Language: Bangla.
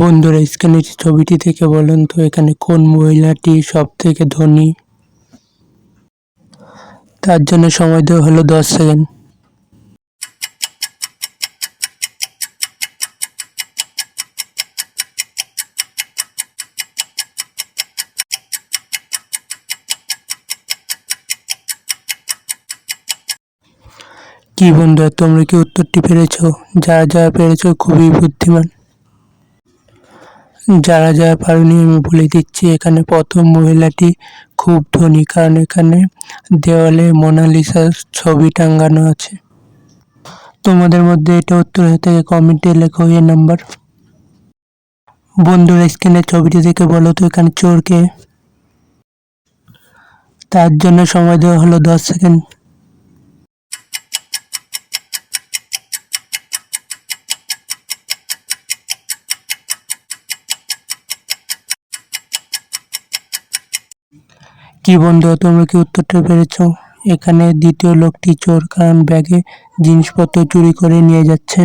বন্ধুরা স্ক্যানের ছবিটি থেকে বলুন তো, এখানে কোন মহিলাটি সব থেকে ধনী? তার জন্য সময় দেওয়া হলো দশ সেকেন্ড। কি বন্ধুরা, তোমরা কি উত্তরটি পেরেছ? যা যা পেরেছ, খুবই বুদ্ধিমান। যারা যারা পারেনি আমি বলে দিচ্ছি, এখানে প্রথম মহিলাটি খুব ধনী, কারণ এখানে দেওয়ালে মোনালিসার ছবি টাঙ্গানো আছে। তোমাদের মধ্যে এটা উত্তর হয়ে থাকে কমেন্টে লেখো এ নাম্বার বন্ধুরা স্ক্রিনের ছবিটি দেখে বলো তো এখানে চোরকে। তার জন্য সময় দেওয়া হলো দশ সেকেন্ড কি বন্ধু, তোমরা কি উত্তরটা পেরেছ? এখানে দ্বিতীয় লোকটি চোর কারণ ব্যাগে জিনিসপত্র চুরি করে নিয়ে যাচ্ছে।